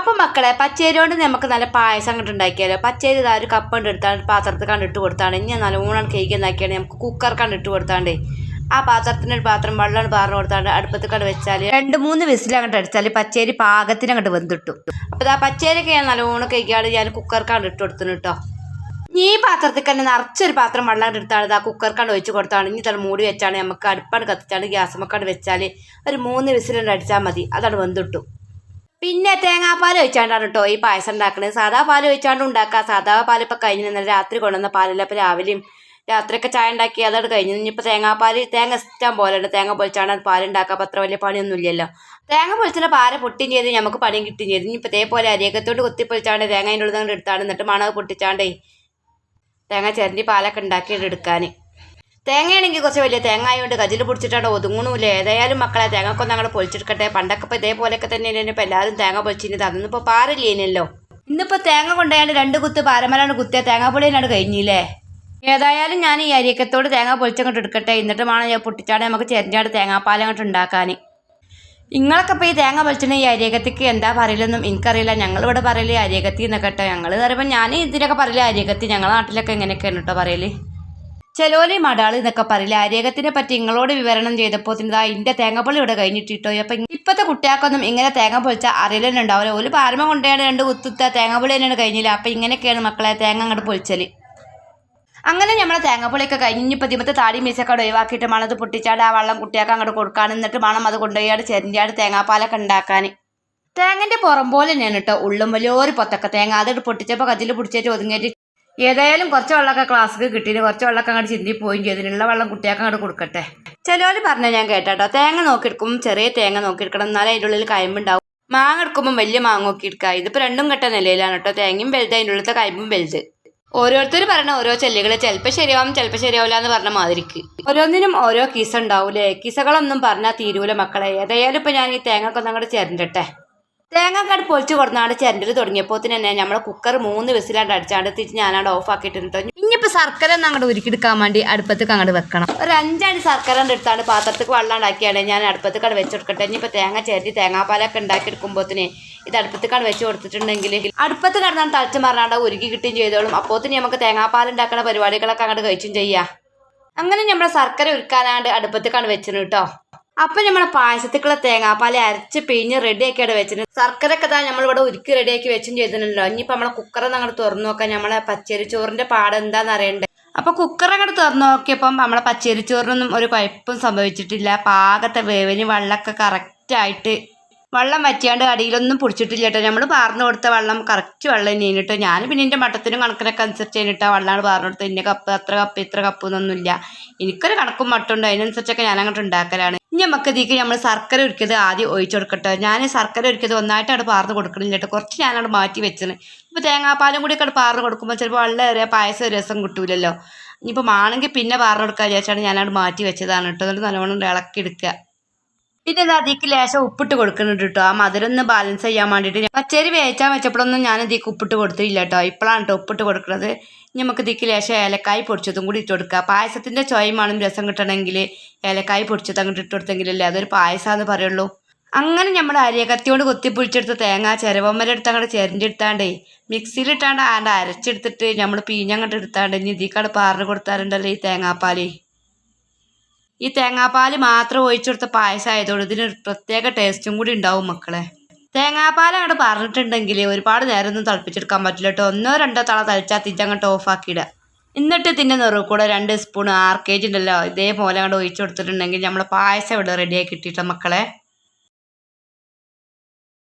അപ്പം മക്കളെ പച്ചേരി കൊണ്ട് നമുക്ക് നല്ല പായസം അങ്ങോട്ട് ഉണ്ടാക്കിയാലോ? പച്ചേരി ഇതാ ഒരു കപ്പ് കൊണ്ട് പാത്രത്തിൽ കണ്ടിട്ട് കൊടുത്താണ്. ഇനി നല്ല ഊണാണ് കേക്ക് ഉണ്ടാക്കിയാണ് നമുക്ക് കുക്കർ കണ്ടിട്ട് കൊടുത്താണ്ട്. ആ പാത്രത്തിന് ഒരു പാത്രം വെള്ളം പാർന്ന് കൊടുത്താണ്ട് അടുപ്പത്ത് കണ്ട് വെച്ചാൽ രണ്ട് മൂന്ന് വിസിൽ അങ്ങോട്ട് അടിച്ചാൽ പച്ചേരി പാകത്തിന് അങ്ങോട്ട് വെന്തിട്ടു. അപ്പോൾ ആ പച്ചേരിയൊക്കെ ഞാൻ നല്ലോണം കഴിക്കാണ്ട് ഞാൻ കുക്കർ കണ്ടിട്ട് കൊടുത്തിന് കേട്ടോ ഈ പാത്രത്തിൽ തന്നെ നിറച്ചൊരു പാത്രം വെള്ളം എടുത്താണ് ഇതാ കണ്ട് ഒഴിച്ച് കൊടുത്താണ്. ഇനി തന്നെ മൂടി വെച്ചാണ് നമുക്ക് അടുപ്പാണ് കത്തിച്ചാണ് ഗ്യാസ് മക്കാണ്ട് വെച്ചാൽ ഒരു മൂന്ന് വിസിലുണ്ട് അടിച്ചാൽ മതി അതാണ് വെന്തിട്ടു. പിന്നെ തേങ്ങാപ്പാൽ ഒഴിച്ചാണ്ടാണ് കേട്ടോ ഈ പായസം ഉണ്ടാക്കുന്നത് സാധാ പാൽ ഒഴിച്ചാണ്ട് ഉണ്ടാക്കുക സാധാ പാൽ ഇപ്പം കഴിഞ്ഞ്. ഇന്നലെ രാത്രി കൊണ്ടുവന്ന പാലല്ല. ഇപ്പം രാവിലെയും രാത്രിയൊക്കെ ചായ ഉണ്ടാക്കി അതോട് കഴിഞ്ഞു. ഇനിയിപ്പോൾ തേങ്ങാപ്പാൽ തേങ്ങ ഇഷ്ടം പോലെ ഉണ്ട് തേങ്ങ പൊളിച്ചാണ് പാൽ ഉണ്ടാക്കുക അപ്പം അത്ര വലിയ പണിയൊന്നും ഇല്ലല്ലോ. തേങ്ങ പൊളിച്ചിട്ട് പാല പൊട്ടിയും ചെയ്ത് നമുക്ക് പണിയും കിട്ടുകയും ചെയ്തു. ഇനിയിപ്പോൾ ഇതേപോലെ അരിയക്കത്തോട് കുത്തി പൊളിച്ചാണ്ട് തേങ്ങ അതിന്റെ ഉള്ളിൽ എടുത്താണ് എന്നിട്ട് മണവ് പൊട്ടിച്ചാണ്ടേ തേങ്ങ ചിരണ്ടി പാലൊക്കെ ഉണ്ടാക്കിയിട്ട് എടുക്കാൻ തേങ്ങയാണെങ്കിൽ കുറച്ച് വലിയ തേങ്ങ ആയതുകൊണ്ട് കജിൽ പിടിച്ചിട്ടാണ് ഒതുങ്ങണമില്ല ഏതായാലും മക്കളെ തേങ്ങക്കൊന്നും അങ്ങോട്ട് പൊളിച്ചെടുക്കട്ടെ. പണ്ടൊക്കെ ഇപ്പോൾ ഇതേപോലെയൊക്കെ തന്നെയാണ് ഇപ്പോൾ എല്ലാവരും തേങ്ങ പൊളിച്ചിരുന്നത്. അതൊന്നും ഇപ്പോൾ പാറില്ലേനല്ലോ ഇന്നിപ്പോൾ തേങ്ങ കൊണ്ടുപോയാണ്ട് രണ്ട് കുത്ത് പാരമലാണ് കുത്തിയ പൊളിയാണ് കഴിഞ്ഞില്ലേ? ഏതായാലും ഞാൻ ഈ അരിയക്കത്തോട് തേങ്ങ പൊളിച്ചങ്ങോട്ട് എടുക്കട്ടെ. എന്നിട്ട് വേണം ഞാൻ പൊട്ടിച്ചാണ് നമുക്ക് ചെരിഞ്ഞാട് തേങ്ങാപ്പാൽ അങ്ങോട്ട് ഉണ്ടാക്കാൻ നിങ്ങളൊക്കെ ഇപ്പോൾ ഈ തേങ്ങ പൊളിച്ചിട്ട് ഈ അരിയകത്തിക്ക് എന്താ പറയലെന്നും എനിക്കറിയില്ല. ഞങ്ങളിവിടെ പറയൽ അരിയകത്തി എന്നൊക്കെ കേട്ടോ. ഞങ്ങൾ പറയുമ്പോൾ ഞാൻ ഇതിനൊക്കെ പറയൽ അരിയകത്തി. ഞങ്ങളുടെ നാട്ടിലൊക്കെ എങ്ങനെയൊക്കെയാണ് കേട്ടോ പറയൽ. ചെലോലി മടാൾ എന്നൊക്കെ പറയില്ല? അരിയകത്തിനെ പറ്റി നിങ്ങളോട് വിവരണം ചെയ്തപ്പോൾ ഇതാ ഇന്റെ തേങ്ങപ്പൊളി ഇവിടെ കഴിഞ്ഞിട്ടിട്ടോ അപ്പൊ ഇപ്പത്തെ കുട്ടികൾക്കൊന്നും ഇങ്ങനെ തേങ്ങ പൊളിച്ചാൽ അറിയലന്നെ ഉണ്ടാവില്ല ഒരു പാരമ കൊണ്ടുപോയാണ് രണ്ട് കുത്തുത്ത തേങ്ങപ്പൊളി തന്നെയാണ് കഴിഞ്ഞില്ല? അപ്പൊ ഇങ്ങനെയൊക്കെയാണ് മക്കളെ തേങ്ങ അങ്ങോട്ട് പൊളിച്ചൽ. അങ്ങനെ നമ്മളെ തേങ്ങാപ്പൊളിയൊക്കെ കഴിഞ്ഞ് പതിമത്തെ താടി മീശൊക്കെ ഒഴിവാക്കിയിട്ട് മണത് പൊട്ടിച്ചാട് ആ വെള്ളം കുട്ടിയൊക്കെ അങ്ങോട്ട് കൊടുക്കാൻ എന്നിട്ട് മണം അത് കൊണ്ടുപോയാട് ചെരിഞ്ചാട് തേങ്ങാപ്പാലൊക്കെ ഉണ്ടാക്കാൻ തേങ്ങന്റെ പുറം പോലെ തന്നെയാണ് കേട്ടോ ഉള്ളും വലിയൊരു പൊത്തൊക്കെ തേങ്ങ. അതിട്ട് പൊട്ടിച്ചപ്പോൾ കതിൽ പിടിച്ചിട്ട് ഒതുങ്ങിയിട്ട് ഏതായാലും കുറച്ച് വെള്ളമൊക്കെ ക്ലാസ്സിൽ കിട്ടിയിട്ട് കുറച്ച് വെള്ളമൊക്കെ അങ്ങോട്ട് ചിന്തി പോയി ചെയ്തിട്ടുള്ള വെള്ളം കുട്ടിയൊക്കെ അങ്ങോട്ട് കൊടുക്കട്ടെ. ചിലവർ പറഞ്ഞാൽ ഞാൻ കേട്ടോ തേങ്ങ നോക്കിയെടുക്കും. ചെറിയ തേങ്ങ നോക്കിയെടുക്കണം. എന്നാലേ അതിന്റെ ഉള്ളിൽ കയമ്പുണ്ടാവും മാങ്ങ എടുക്കുമ്പോൾ വലിയ മാങ്ങ നോക്കി എടുക്കുക ഇതിപ്പോൾ രണ്ടും കെട്ട നിലയിലാണ് കേട്ടോ. തേങ്ങയും വലുത് അതിന്റെ ഉള്ളിലത്തെ കയമ്പും വലുത്. ഓരോരുത്തർ പറഞ്ഞ ഓരോ ചെല്ലുകൾ ചിലപ്പോൾ ശരിയാവും ചിലപ്പോൾ ശരിയാവില്ല എന്ന് പറഞ്ഞ മാതിരിക്ക്. ഓരോന്നിനും ഓരോ കിസ ഉണ്ടാവൂലേ? കിസകളൊന്നും പറഞ്ഞാൽ തീരൂല മക്കളെ. ഏതായാലും ഇപ്പം ഞാൻ ഈ തേങ്ങ ഒന്ന് അങ്ങോട്ട് ചിരണ്ടട്ടെ. തേങ്ങക്കാട് പൊളിച്ച് കൊടുന്നാണ്ട് ചെരണ്ടിൽ തുടങ്ങിയപ്പോൾ തന്നെ നമ്മളെ കുക്കർ മൂന്ന് വിസിലാണ്ട് അടിച്ചാണ്ട് തിരിച്ച് ഞാനാണ്ട് ഓഫ് ആക്കിയിട്ടുണ്ട് ഇനിയിപ്പോൾ ശർക്കര ഒന്ന് അങ്ങോട്ട് ഉരുക്കിയെടുക്കാൻ വേണ്ടി അടുപ്പത്തേക്ക് അങ്ങോട്ട് വെക്കണം. ഒരു അഞ്ചാണ് ശർക്കര എടുത്താണ് പാത്രത്തേക്ക് വെള്ളം ഉണ്ടാക്കിയാണ് ഞാൻ അടുപ്പത്തേക്കാണ് വെച്ചെടുക്കട്ടെ ഇനിയിപ്പോൾ തേങ്ങ ചേർത്തി തേങ്ങാപ്പാലൊക്കെ ഉണ്ടാക്കിയെടുക്കുമ്പോഴത്തേന് ഇത് അടുപ്പത്തേക്കാണ് വെച്ച് കൊടുത്തിട്ടുണ്ടെങ്കിൽ അടുപ്പത്ത് കിടന്നാണ് തളിച്ച് മറന്നാണ്ട് ഉരുക്കി കിട്ടുകയും ചെയ്തോളും. അപ്പോത്തിന് നമുക്ക് തേങ്ങാപ്പാൽ ഉണ്ടാക്കുന്ന പരിപാടികളൊക്കെ അങ്ങോട്ട് കഴിച്ചും ചെയ്യാം. അങ്ങനെ നമ്മളെ ശർക്കര ഉരുക്കാനാണ്ട് അടുപ്പത്തേക്കാണ് വെച്ചിരുന്നു കേട്ടോ അപ്പം നമ്മളെ പായസത്തിക്കുള്ള തേങ്ങാപ്പാൽ അരച്ച് പിഴിഞ്ഞ് റെഡിയാക്കിയാണ് വെച്ചിട്ട് ശർക്കര ഒക്കെ തന്നെ നമ്മളിവിടെ ഉരുക്കി റെഡിയാക്കി വെച്ചും ചെയ്തിട്ടുണ്ടല്ലോ. ഇനിയിപ്പോൾ നമ്മളെ കുക്കറൊന്ന് അങ്ങോട്ട് തുറന്നു നോക്കാം. നമ്മളെ പച്ചരി ചോറിന്റെ പാട് എന്താണെന്ന് അറിയണ്ടേ? അപ്പോൾ കുക്കർ അങ്ങോട്ട് തുറന്നു നോക്കിയപ്പം നമ്മളെ പച്ചരി ചോറിനൊന്നും ഒരു കുഴപ്പവും സംഭവിച്ചിട്ടില്ല. പാകത്തെ വേവിന് വെള്ളമൊക്കെ കറക്റ്റായിട്ട് വെള്ളം വറ്റിയാണ്ട് അടിയിലൊന്നും പിടിച്ചിട്ടില്ല കേട്ടോ നമ്മൾ പാർന്നു കൊടുത്ത വെള്ളം കറക്റ്റ് വെള്ളം തന്നെയാണ് കേട്ടോ ഞാൻ പിന്നെ എന്റെ മട്ടത്തിനും കണക്കിനൊക്കെ അനുസരിച്ച് കഴിഞ്ഞിട്ട് വെള്ളമാണ് പാർന്നു കൊടുത്തത്. ഇന്ന കപ്പ് അത്ര കപ്പ് ഇത്ര കപ്പ് എന്നൊന്നുമില്ല. എനിക്കൊരു കണക്കും മട്ടുണ്ട് അതിനനുസരിച്ചൊക്കെ ഞാൻ അങ്ങോട്ട് ഉണ്ടാക്കലാണ്. ഇനി നമുക്ക് ഇതിക്ക് നമ്മൾ ശർക്കര ഒരുക്കിയത് ആദ്യം ഒഴിച്ചു കൊടുക്കട്ടെ. ഞാൻ ശർക്കര ഒരുക്കിയത് ഒന്നായിട്ട് അവിടെ പാർന്നു കൊടുക്കണില്ല കേട്ടോ കുറച്ച് ഞാനവിടെ മാറ്റി വെച്ചത് ഇപ്പോൾ തേങ്ങാപ്പാലും കൂടി ഒക്കെ പാർന്നു കൊടുക്കുമ്പോൾ ചിലപ്പോൾ ഏറിയ പായസം രസം കിട്ടൂലല്ലോ. ഇനിയിപ്പോൾ മാണെങ്കിൽ പിന്നെ പാർന്ന് കൊടുക്കുക വിചാരിച്ചാണ് ഞാനവിടെ മാറ്റി വെച്ചതാണ് കേട്ടോ എന്നിട്ട് നല്ലവണ്ണം ഇളക്കി എടുക്കുക പിന്നെ ഇത് അതിക്ക് ലേശം ഉപ്പിട്ട് കൊടുക്കുന്നുണ്ട് കേട്ടോ ആ മധുരം ഒന്ന് ബാലൻസ് ചെയ്യാൻ വേണ്ടിയിട്ട് പച്ചരി വേച്ചാൽ വെച്ചപ്പോഴൊന്നും ഞാൻ ഇതിക്ക് ഉപ്പിട്ട് കൊടുത്തില്ല കേട്ടോ ഇപ്പോഴാണ് കേട്ടോ ഉപ്പിട്ട് കൊടുക്കുന്നത്. നമുക്ക് ഇതിക്ക് ലേശം ഏലക്കായ് പൊടിച്ചതും കൂടി ഇട്ട് കൊടുക്കുക പായസത്തിന്റെ ചോയമാണും രസം കിട്ടണമെങ്കിൽ ഏലക്കായ് പൊടിച്ചത് അങ്ങോട്ട് ഇട്ട് കൊടുത്തെങ്കിലല്ലേ അതൊരു പായസമാണെന്ന് പറയുള്ളൂ. അങ്ങനെ നമ്മൾ അരിയകത്തിയോട് കൊത്തിപ്പൊളിച്ചെടുത്ത തേങ്ങ ചിരവമ്മലെടുത്ത് അങ്ങോട്ട് മിക്സിയിൽ മിക്സിയിലിട്ടാണ്ട് ആണ്ട് അരച്ചെടുത്തിട്ട് നമ്മൾ പീഞ്ഞങ്ങോട്ട് എടുത്താണ്ട് ഇനി ഇതിക്കാട് പാറിന് കൊടുത്താറുണ്ടല്ലോ ഈ തേങ്ങാപ്പാൽ ഈ തേങ്ങാപ്പാൽ മാത്രം ഒഴിച്ചെടുത്ത പായസം ആയതുകൊണ്ട് ഇതിനൊരു പ്രത്യേക ടേസ്റ്റും കൂടി ഉണ്ടാവും മക്കളെ. തേങ്ങാപ്പാൽ അങ്ങോട്ട് പറഞ്ഞിട്ടുണ്ടെങ്കിൽ ഒരുപാട് നേരം ഒന്നും തിളപ്പിച്ചെടുക്കാൻ പറ്റില്ല കേട്ടോ ഒന്നോ രണ്ടോ തള തളിച്ചാൽ തിരിച്ചങ്ങോട്ട് ഓഫാക്കിയിടുക എന്നിട്ട് ഇതിന്റെ നിറവ് കൂടെ രണ്ട് സ്പൂൺ ആർ കെ ജി ഉണ്ടല്ലോ ഇതേപോലെ അങ്ങോട്ട് ഒഴിച്ചു കൊടുത്തിട്ടുണ്ടെങ്കിൽ നമ്മൾ പായസം ഇവിടെ റെഡിയായി കിട്ടിയിട്ടോ മക്കളെ.